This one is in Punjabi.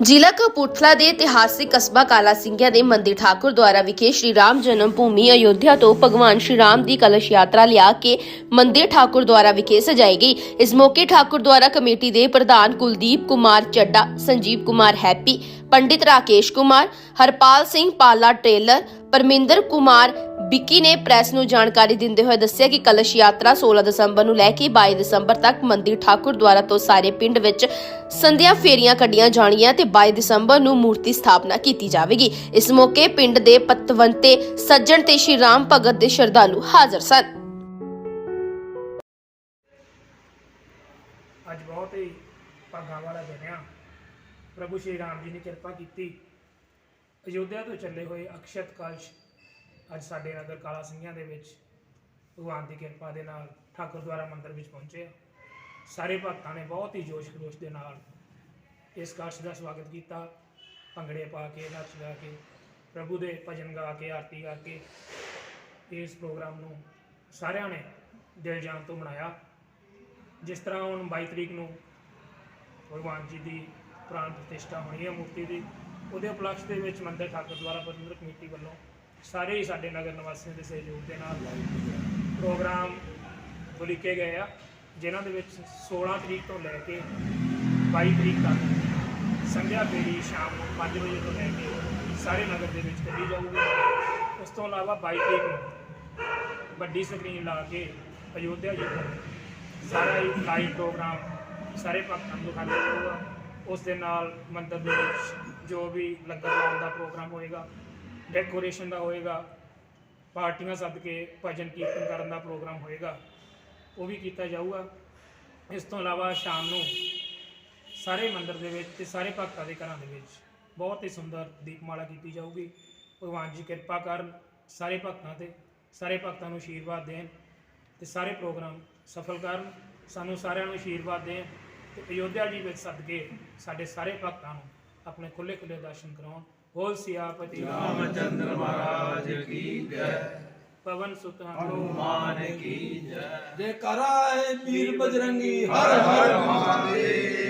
ਜ਼ਿਲ੍ਹਾ ਕਪੂਰਥਲਾ ਦੇ ਇਤਿਹਾਸਿਕ ਕਸਬਾ ਕਾਲਾ ਸਿੰਘਿਆ ਦੇ ਮੰਦਿਰ ਠਾਕੁਰ ਦੁਆਰਾ ਵਿਖੇ ਸ਼੍ਰੀ ਰਾਮ ਜਨਮ ਭੂਮੀ ਅਯੋਧਿਆ ਤੋਂ ਭਗਵਾਨ ਸ਼੍ਰੀ ਰਾਮ ਦੀ ਕਲਸ਼ ਯਾਤਰਾ ਲਿਆ ਕੇ ਮੰਦਿਰ ਠਾਕੁਰ ਦੁਆਰਾ ਵਿਖੇ ਸਜਾਈ ਗਈ। ਇਸ ਮੌਕੇ ਠਾਕੁਰ ਦੁਆਰਾ ਕਮੇਟੀ ਦੇ ਪ੍ਰਧਾਨ ਕੁਲਦੀਪ ਕੁਮਾਰ ਚੱਡਾ, ਸੰਜੀਵ ਕੁਮਾਰ ਹੈਪੀ ਪੰਡਿਤ ਰਾਕੇਸ਼ ਕੁਮਾਰ, ਹਰਪਾਲ ਸਿੰਘ ਪਾਲਾ ਟ੍ਰੇਲਰ ਪਰਮਿੰਦਰ ਕੁਮਾਰ ਬਿੱਕੀ ਨੇ ਪ੍ਰੈਸ ਨੂੰ ਜਾਣਕਾਰੀ ਦਿੰਦੇ ਹੋਏ ਦੱਸਿਆ ਕਿ ਕਲਸ਼ ਯਾਤਰਾ 16 ਦਸੰਬਰ ਨੂੰ ਲੈ ਕੇ 22 ਦਸੰਬਰ ਤੱਕ ਮੰਦਿਰ ਠਾਕੁਰ ਦੁਆਰਾ ਤੋਂ ਸਾਰੇ ਪਿੰਡ ਵਿੱਚ ਸੰਧਿਆ ਫੇਰੀਆਂ ਕੱਢੀਆਂ ਜਾਣਗੀਆਂ ਤੇ 22 ਦਸੰਬਰ ਨੂੰ ਮੂਰਤੀ ਸਥਾਪਨਾ ਕੀਤੀ ਜਾਵੇਗੀ। ਇਸ ਮੌਕੇ ਪਿੰਡ ਦੇ ਪਤਵੰਤੇ ਸੱਜਣ ਤੇ ਸ਼੍ਰੀ ਰਾਮ ਭਗਤ ਦੇ ਸ਼ਰਧਾਲੂ ਹਾਜ਼ਰ ਸਨ। ਅੱਜ ਬਹੁਤ ਹੀ ਭਾਗਾਂ ਵਾਲਾ ਦਿਨ ਆ। ਪ੍ਰਭੂ ਸ਼੍ਰੀ ਰਾਮ ਜੀ ਨੇ ਕਿਰਪਾ ਕੀਤੀ। ਅਯੋਧਿਆ ਤੋਂ ਚੱਲੇ ਹੋਏ ਅਕਸ਼ਤ ਕਲਸ਼ ਅੱਜ ਸਾਡੇ ਨਗਰ ਕਾਲਾ ਸਿੰਘਾਂ ਦੇ ਵਿੱਚ ਭਗਵਾਨ ਦੀ ਕਿਰਪਾ ਦੇ ਨਾਲ ਠਾਕੁਰ ਦੁਆਰਾ ਮੰਦਿਰ ਵਿੱਚ ਪਹੁੰਚੇ ਸਾਰੇ ਭਗਤਾਂ ਨੇ ਬਹੁਤ ਹੀ ਜੋਸ਼ ਖਰੋਸ਼ ਦੇ ਨਾਲ ਇਸ ਕਲਸ਼ ਦਾ ਸਵਾਗਤ ਕੀਤਾ। ਭੰਗੜੇ ਪਾ ਕੇ, ਨੱਚ ਗਾ ਕੇ, ਪ੍ਰਭੂ ਦੇ ਭਜਨ ਗਾ ਕੇ, ਆਰਤੀ ਕਰਕੇ ਇਸ ਪ੍ਰੋਗਰਾਮ ਨੂੰ ਸਾਰਿਆਂ ਨੇ ਦਿਲ ਜਾਨ ਤੋਂ ਮਨਾਇਆ। ਜਿਸ ਤਰ੍ਹਾਂ ਹੁਣ 22 ਤਰੀਕ ਨੂੰ ਭਗਵਾਨ ਜੀ ਦੀ ਪ੍ਰਾਣ ਪ੍ਰਤਿਸ਼ਠਾ ਹੋਣੀ ਹੈ ਮੂਰਤੀ ਦੀ। ਉਹਦੇ ਉਪਲਕਸ਼ ਦੇ ਵਿੱਚ ਮੰਦਰ ਠਾਕੁਰ ਦੁਆਰਾ ਪ੍ਰਬੰਧਕ ਕਮੇਟੀ ਵੱਲੋਂ ਸਾਰੇ ਹੀ ਸਾਡੇ ਨਗਰ ਨਿਵਾਸੀਆਂ ਦੇ ਸਹਿਯੋਗ ਦੇ ਨਾਲ ਪ੍ਰੋਗਰਾਮ ਉਲੀਕੇ ਗਏ ਆ, ਜਿਨ੍ਹਾਂ ਦੇ ਵਿੱਚ 16 ਤਰੀਕ ਤੋਂ ਲੈ ਕੇ 22 ਤਰੀਕ ਤੱਕ ਸੰਧਿਆ ਫੇਰੀ ਸ਼ਾਮ ਨੂੰ 5 ਵਜੇ ਤੋਂ ਲੈ ਕੇ ਸਾਰੇ ਨਗਰ ਦੇ ਵਿੱਚ ਕੱਢੀ ਜਾਊਗੀ। ਉਸ ਤੋਂ ਇਲਾਵਾ 22 ਤਰੀਕ ਨੂੰ ਵੱਡੀ ਸਕਰੀਨ ਲਾ ਕੇ ਅਯੋਧਿਆ ਜੀ ਤੋਂ ਸਾਰਾ ਹੀ ਲਾਈਵ ਪ੍ਰੋਗਰਾਮ ਸਾਰੇ ਭਗਤਾਂ ਨੂੰ ਦਿਖਾਇਆ ਜਾਊਗਾ। ਉਸ ਦੇ ਨਾਲ ਮੰਦਰ ਦੇ ਵਿੱਚ ਜੋ ਵੀ ਲੰਗਰ ਲਾਉਣ ਦਾ ਪ੍ਰੋਗਰਾਮ ਹੋਏਗਾ ਡੈਕੋਰੇਸ਼ਨ ਦਾ ਹੋਏਗਾ, ਪਾਰਟੀਆਂ ਸੱਦ ਕੇ ਭਜਨ ਕੀਰਤਨ ਕਰਨ ਦਾ ਪ੍ਰੋਗਰਾਮ ਹੋਏਗਾ, ਉਹ ਵੀ ਕੀਤਾ ਜਾਊਗਾ। ਇਸ ਤੋਂ ਇਲਾਵਾ ਸ਼ਾਮ ਨੂੰ ਸਾਰੇ ਮੰਦਰ ਦੇ ਵਿੱਚ ਤੇ ਸਾਰੇ ਭਗਤਾਂ ਦੇ ਘਰਾਂ ਦੇ ਵਿੱਚ ਬਹੁਤ ਹੀ ਸੁੰਦਰ ਦੀਪਮਾਲਾ ਕੀਤੀ ਜਾਊਗੀ। ਭਗਵਾਨ ਜੀ ਕਿਰਪਾ ਕਰਨ ਸਾਰੇ ਭਗਤਾਂ ਤੇ, ਸਾਰੇ ਭਗਤਾਂ ਨੂੰ ਆਸ਼ੀਰਵਾਦ ਦੇਣ ਤੇ ਸਾਰੇ ਪ੍ਰੋਗਰਾਮ ਸਫਲ ਕਰਨ, ਸਾਨੂੰ ਸਾਰਿਆਂ ਨੂੰ ਆਸ਼ੀਰਵਾਦ ਦੇਣ। ਤੇ ਅਯੋਧਿਆ ਜੀ ਵਿੱਚ ਸਦਕੇ ਸਾਡੇ ਸਾਰੇ ਭਗਤਾਂ ਨੂੰ ਆਪਣੇ ਖੁੱਲੇ ਖੁੱਲੇ ਦਰਸ਼ਨ ਕਰਾਉਣ। ਬੋਲ ਸਿਆਪਤੀ ਰਾਮਚੰਦਰ ਮਹਾਰਾਜ ਕੀ ਜੈ। ਪਵਨ ਸੁਤ ਹਨੂਮਾਨ ਕੀ ਜੈ। ਜੈ ਕਰਾਏ ਵੀਰ ਬਜਰੰਗੀ ਹਰ ਹਰ ਮਹਾਦੇਵ।